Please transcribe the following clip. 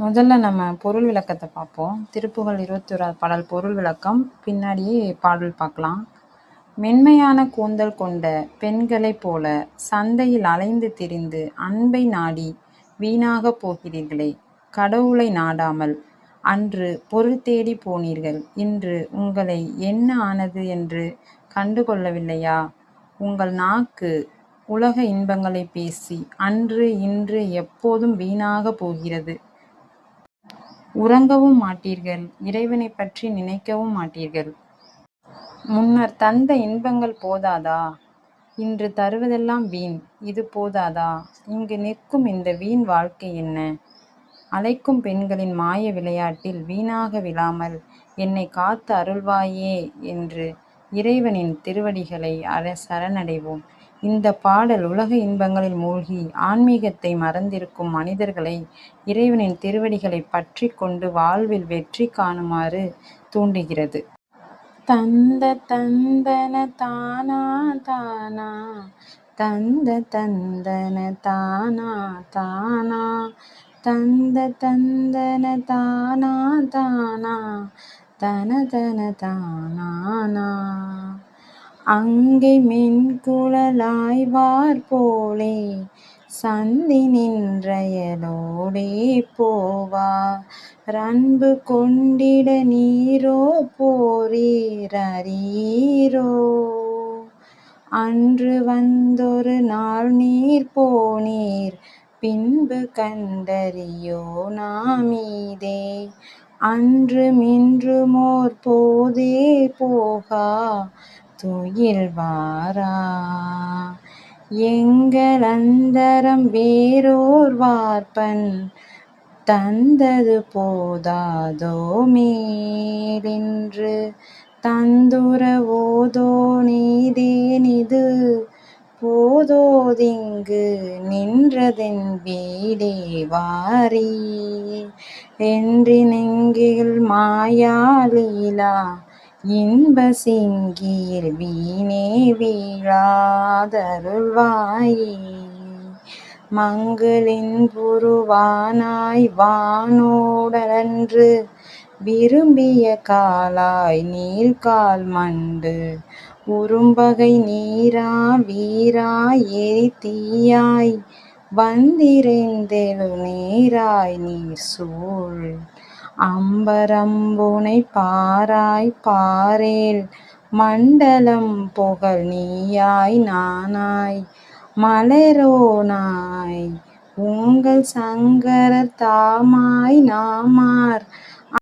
முதல்ல நம்ம பொருள் விளக்கத்தை பார்ப்போம். திருப்புகழ் இருபத்தி ஓராவது பாடல் பொருள் விளக்கம். பின்னாடியே பாடல் பார்க்கலாம். மென்மையான கூந்தல் கொண்ட பெண்களைப் போல சந்தையில் அலைந்து திரிந்து அன்பை நாடி வீணாக போகிறீர்களே கடவுளை நாடாமல். அன்று பொருள் தேடி போனீர்கள். இன்று உங்களை என்ன ஆனது என்று கண்டுகொள்ளவில்லையா? உங்கள் நாக்கு உலக இன்பங்களை பேசி அன்று இன்று எப்போதும் வீணாக போகிறது. உறங்கவும் மாட்டீர்கள் இறைவனை பற்றி நினைக்கவும் மாட்டீர்கள். முன்னர் தந்த இன்பங்கள் போதாதா? இன்று தருவதெல்லாம் வீண் இது போதாதா? இங்கு நிற்கும் இந்த வீண் வாழ்க்கை என்ன? அழைக்கும் பெண்களின் மாய விளையாட்டில் வீணாக விழாமல் என்னை காத்து அருள்வாயே என்று இறைவனின் திருவடிகளை அர சரணடைவோம். இந்த பாடல் உலக இன்பங்களில் மூழ்கி ஆன்மீகத்தை மறந்திருக்கும் மனிதர்களை இறைவனின் திருவடிகளை பற்றி கொண்டு வாழ்வில் வெற்றி காணுமாறு தூண்டுகிறது. தந்த தந்தன தானா தானா தந்த தந்தன தானா தானா தந்த தந்தன தானா தானா தன தன தானானா. அங்கை மென்குழலாய்வார் போலே சந்தி நின்றயலோடே போவா. ரன்பு கொண்டிட நீரோ போரீரீரோ அன்று வந்தொரு நாள் நீர் போனீர் பின்பு கண்டறியோ நாமீதே. அன்று மின்றுமோர் போதே போகா துயில்வாரா? எங்கள் அந்தரம் வேறோர் வார்ப்பன் தந்தது போதாதோ மேலின்று தந்துரவோதோ நீதேனிது போதோதிங்கு நின்றதென் வீடே வாரி. என்றினெங்கில் மாயாலீலா இன்ப சிங்கியில் வீணே வீழாதருள்வாயே. மங்களின் புருவானாய் வானோடன்று விரும்பிய காலாய் நீள்கால் மண்டு உரும்பகை நீரா வீரா எரித்தீயாய் வந்திரைந்தெழு நேராய் நீர் சூழ் அம்பரம்பூனை பாராய் பாரேல் மண்டலம் புகழ் நீயாய் நானாய் மலரோனாய் உங்கள் சங்கரர் தாமாய் நாமார்